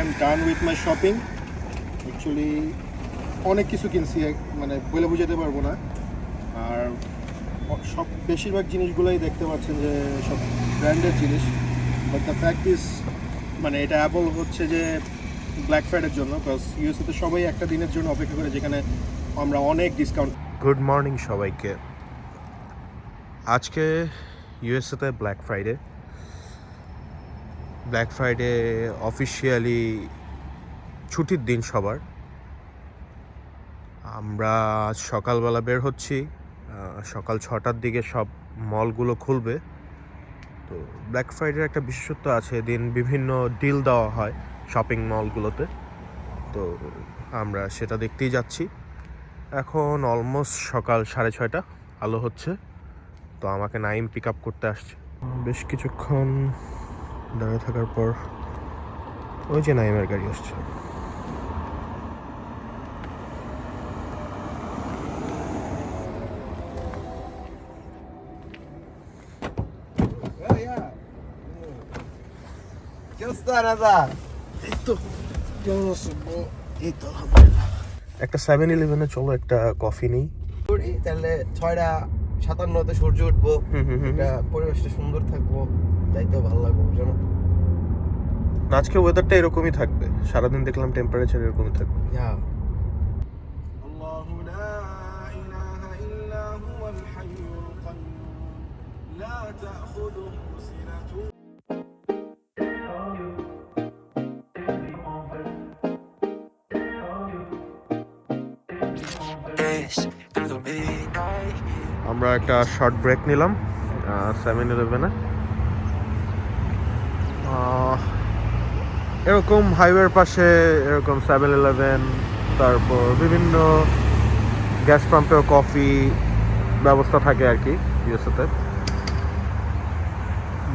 Am done with my shopping actually অনেক কিছু কিনছি মানে বলে বুঝাতে পারব না। আর সব বেশিরভাগ জিনিসগুলোই দেখতে পাচ্ছেন যে সব ব্র্যান্ডের জিনিস। বাট দ্য ফ্যাক্ট ইজ মানে এটা অ্যাবল হচ্ছে যে ব্ল্যাক ফ্রাইডের জন্য বিকজ ইউএসএতে সবাই একটা দিনের জন্য অপেক্ষা করে, যেখানে আমরা অনেক ডিসকাউন্ট গুড মর্নিং সবাইকে। আজকে ইউএসএতে black Friday black Friday officially ছুটির দিন সবার। আমরা সকালবেলা বের হচ্ছি সকাল ছটার দিকে সব মলগুলো খুলবে। তো ব্ল্যাক ফ্রাইডের একটা বিশেষত্ব আছে, এদিন বিভিন্ন ডিল দেওয়া হয় শপিং মলগুলোতে। তো আমরা সেটা দেখতেই যাচ্ছি। এখন অলমোস্ট সকাল সাড়ে ছয়টা, আলো হচ্ছে। তো আমাকে নাইম পিক আপ করতে আসছে। বেশ কিছুক্ষণ দাঁড়িয়ে থাকার পর ওই যে নাইমের গাড়ি আসছে. একটা সেভেন ইলেভেনে চলো একটা কফি নেই তাহলে ছয়টা সাতান্নতে সূর্য উঠবো হুম হুম হুম এটা পরিবেশটা সুন্দর থাকবো যাইতেও ভালো লাগবে বুঝো না আজকে ওয়েদারটা এরকমই থাকবে সারাদিন দেখলাম টেম্পারেচার এরকমই থাকবে ইয়া الله لا إله إلا هو الحي القيوم لا تأخذه سنة আমরা একটা শর্ট ব্রেক নিলাম সেভেন ইলেভেনে এরকম হাইওয়ের পাশে এরকম সেভেন ইলেভেন তারপর বিভিন্ন গ্যাস পাম্পেও কফি ব্যবস্থা থাকে আর কি ইউএসএতে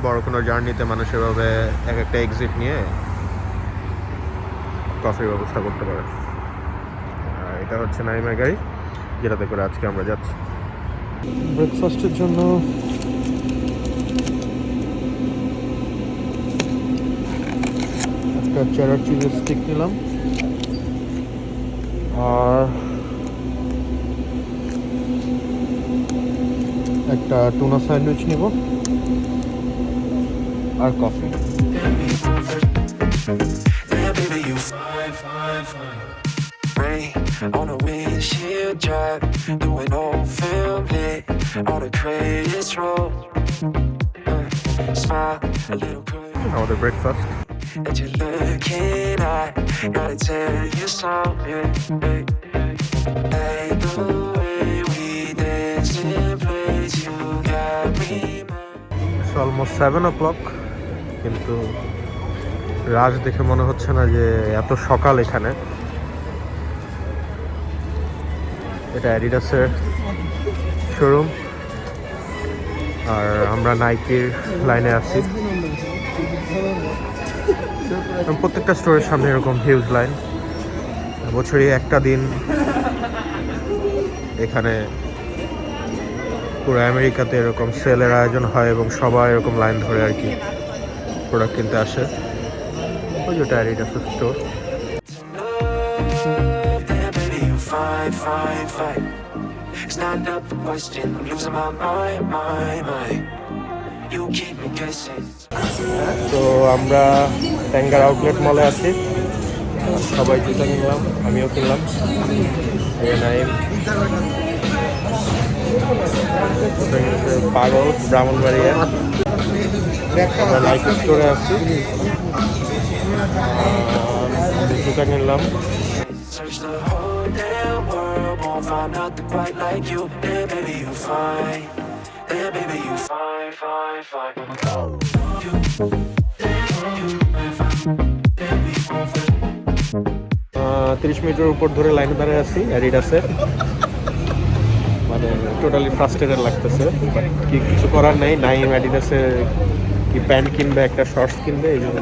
বড় কোনো জার্নিতে মানুষ এভাবে এক একটা এক্সিট নিয়ে কফির ব্যবস্থা করতে পারে। এটা হচ্ছে নাইমের গাড়ি, যেটাতে করে আজকে আমরা যাচ্ছি। ব্রেকফাস্টের জন্য একটা চেরার চিজের স্টিক নিলাম। আর একটা টুনা স্যান্ডউইচ নিব। আর coffee on a windshield drive, doing old film lit, all the credits roll. Uh, smile, a little crazy আমাদের breakfast that you're looking at. Gotta tell you something. Hey, hey, the way we dance in place, you got me. Almost seven o'clock কিন্তু রাজ দেখে মনে হচ্ছে না যে এত সকাল এখানে এটা অ্যাডিডাসের শোরুম আর আমরা নাইকির লাইনে আছি। প্রত্যেকটা স্টোরের সামনে এরকম হিউজ লাইন বছরে একটা দিন এখানে পুরো আমেরিকাতে এরকম সেলের আয়োজন হয় এবং সবাই এরকম লাইন ধরে আর কি প্রোডাক্ট কিনতে আসে। ওই যেটা অ্যাডিডাসের store fine, fine, fine. It's not up for question. I'm losing my mind, mind, mind. You keep me guessing. তো আমরা ট্যাঙ্গার আউটলেট মলে আছি সবাই জুতা কিনলাম আমিও কিনলাম পাগল ব্রাহ্মণবাড়িয়া আমরা নাইকি স্টোরে আছি জুতা কিনলাম Search the whole damn world, won't find nothing quite like you. Damn baby, you fine. Damn baby, you fine, fine, fine. তিরিশ মিনিটের উপর ধরে লাইনে দাঁড়িয়ে আছি অ্যাডিডাসের মানে টোটালি ফ্রাস্ট্রেটেড লাগতেছে কি কিছু করার নেই নাইম অ্যাডিডাসের কি প্যান্ট কিনবে একটা শর্টস কিনবে এই জন্য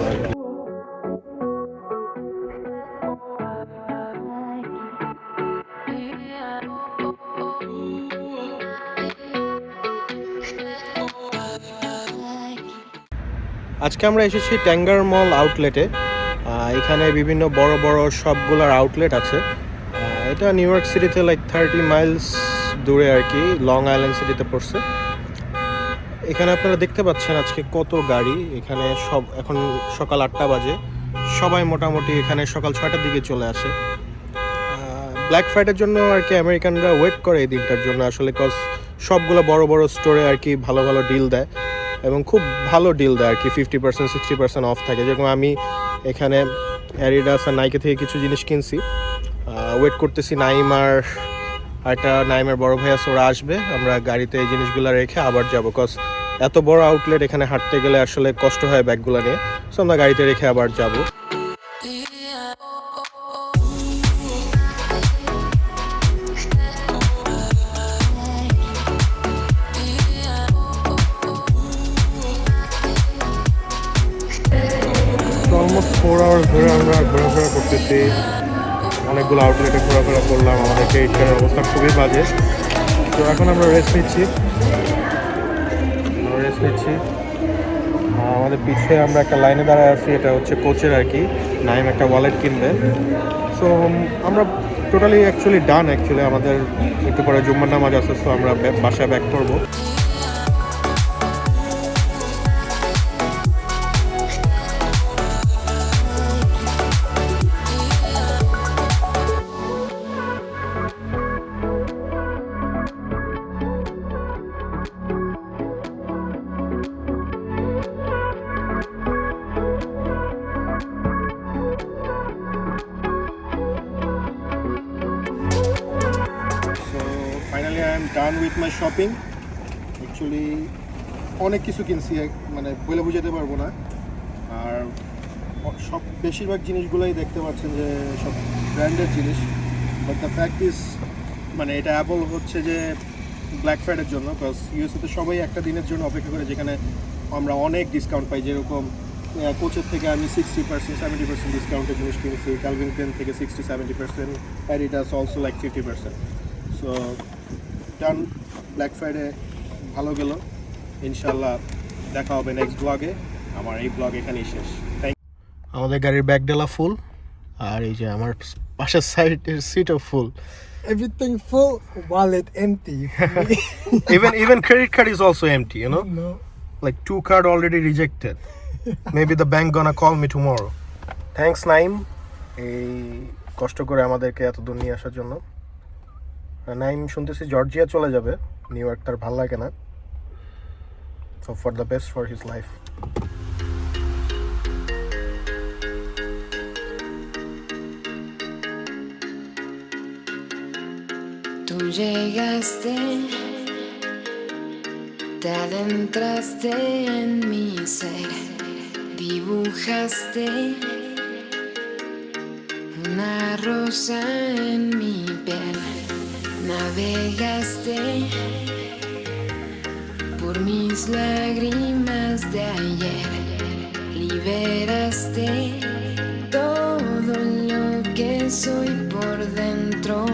আজকে আমরা এসেছি ট্যাঙ্গার মল আউটলেটে এখানে বিভিন্ন বড় বড় সবগুলোর আউটলেট আছে। এটা নিউ ইয়র্ক সিটিতে লাইক থার্টি মাইলস দূরে আর কি লং আইল্যান্ড সিটিতে পড়ছে। এখানে আপনারা দেখতে পাচ্ছেন আজকে কত গাড়ি। এখানে সব, এখন সকাল আটটা বাজে। সবাই মোটামুটি এখানে সকাল ছয়টার দিকে চলে আসে। ব্ল্যাক ফ্রাইডের জন্য আর কি আমেরিকানরা ওয়েট করে এই দিনটার জন্য আসলে কজ সবগুলো বড় বড় স্টোরে আর কি ভালো ভালো ডিল দেয়। এবং খুব ভালো ডিল দেয় আর কি fifty percent sixty percent off থাকে। যেরকম আমি এখানে অ্যারিডাস আর নাইকে থেকে কিছু জিনিস কিনছি। ওয়েট করতেছি নাইমার একটা নাইমের বড় ভাই আছে, ওরা আসবে। আমরা গাড়িতে এই জিনিসগুলো রেখে আবার যাব। কজ এত বড় আউটলেট এখানে হাঁটতে গেলে আসলে কষ্ট হয় ব্যাগগুলো নিয়ে। সো আমরা গাড়িতে রেখে আবার যাব। অলমোস্ট ফোর আওয়ার্স ধরে আমরা ঘোরাফেরা করতেছি। অনেকগুলো আউটলেটে ঘোরাফেরা করলাম আমাদের ক্রেডিট অবস্থা খুবই বাজে। তো এখন আমরা রেস্ট নিচ্ছি। রেস্ট নিচ্ছি। আমাদের পিছিয়ে আমরা একটা লাইনে দাঁড়ায় আছি, এটা হচ্ছে কোচের আর কি। নাইম একটা ওয়ালেট কিনবে। সো আমরা টোটালি অ্যাকচুয়ালি ডান অ্যাকচুয়ালি আমাদের, একটু পরে জুম্মার নামাজ আছে সো আমরা বাসায় ব্যাক করব। I am done with my shopping actually অনেক কিছু কিনছি মানে বলে বুঝাতে পারব না। আর সব বেশিরভাগ জিনিসগুলোই দেখতে পাচ্ছেন যে সব ব্র্যান্ডেড জিনিস। বাট দ্য ফ্যাক্ট ইজ মানে এটা অ্যাপল হচ্ছে যে ব্ল্যাক ফ্রাইডের জন্য বিকজ ইউএসএতে সবাই একটা দিনের জন্য অপেক্ষা করে, যেখানে আমরা অনেক ডিসকাউন্ট পাই। যেরকম কোচের থেকে আমি সিক্সটি পার্সেন্ট সেভেন্টি পার্সেন্ট ডিসকাউন্টের জিনিস কিনছি। ক্যালভিন পেন থেকে sixty seventy percent Adidas also like fifty percent so done black Friday ভালো গেল ইনশাল্লাহ দেখা হবে নেক্সট ব্লগে আমার এই ব্লগ এখানেই শেষ থ্যাংক আমাদের গাড়ির ব্যাগ ডেলা ফুল আর এই যে আমার পাশের সাইডের সিটও ফুল Everything full, wallet empty. even even credit card is also empty you know no. like two card already rejected maybe the bank gonna call me tomorrow thanks Naim এই কষ্ট করে আমাদেরকে এত দূর নিয়ে আসার জন্য নাইম শুনতেছি জর্জিয়া চলে যাবে নিউ ইয়র্ক তার ভালো লাগে না so for the best for his life Tú llegaste, te adentraste en mi ser, dibujaste una rosa en mi piel, Navegaste por mis lágrimas de ayer, liberaste todo lo que soy por dentro.